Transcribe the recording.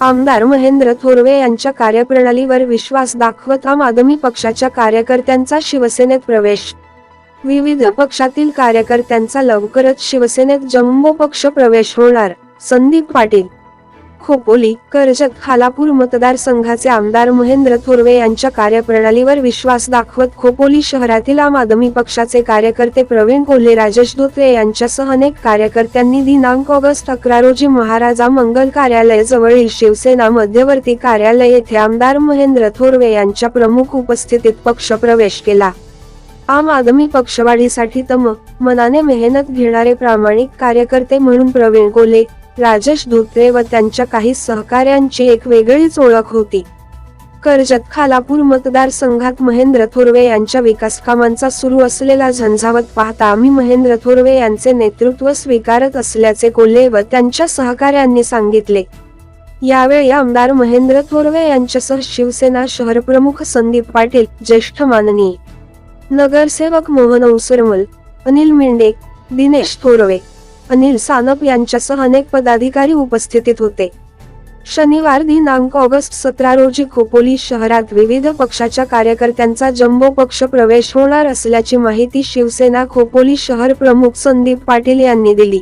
आमदार महेंद्र थोरवे यांच्या कार्यप्रणालीवर विश्वास दाखवत आम आदमी पक्षाच्या कार्यकर्त्यांचा शिवसेनेत प्रवेश. विविध पक्षातील कार्यकर्त्यांचा लवकरच शिवसेनेत जम्बो पक्ष प्रवेश होणार. संदीप पाटील खोपोली कर्जत खालापूर मतदारसंघाचे आमदार महेंद्र थोरवे यांच्या कार्यप्रणालीवर विश्वास दाखवत खोपोली शहरातील आम आदमी पक्षाचे कार्यकर्ते प्रवीण कोल्हे राजेश धोत्रे यांच्यासह अनेक कार्यकर्त्यांनी दिनांक ऑगस्ट अकरा रोजी महाराजा मंगल कार्यालय जवळील शिवसेना मध्यवर्ती कार्यालय येथे आमदार महेंद्र थोरवे यांच्या प्रमुख उपस्थितीत पक्ष प्रवेश केला. आम आदमी पक्षवाढीसाठी तम मनाने मेहनत घेणारे प्रामाणिक कार्यकर्ते म्हणून प्रवीण कोल्हे राजेश धोत्रे व त्यांच्या काही सहकाऱ्यांची एक वेगळीच ओळख होती. कर्जत खालापूर मतदारसंघात महेंद्र थोरवे यांच्या विकास कामांचा सुरू असलेला झंझावत पाहता आम्ही महेंद्र थोरवे यांचे नेतृत्व स्वीकारत असल्याचे कोल्हे व त्यांच्या सहकाऱ्यांनी सांगितले. यावेळी आमदार महेंद्र थोरवे यांच्यासह शिवसेना शहरप्रमुख संदीप पाटील ज्येष्ठ माननीय नगरसेवक मोहन औसरमल अनिल मेंढे दिनेश थोरवे अनिल सानप यांच्यासह अनेक पदाधिकारी उपस्थितीत होते. शनिवार दिनांक ऑगस्ट सतरा रोजी खोपोली शहरात विविध पक्षाच्या कार्यकर्त्यांचा जम्बो पक्ष प्रवेश होणार असल्याची माहिती शिवसेना खोपोली शहर प्रमुख संदीप पाटील यांनी दिली.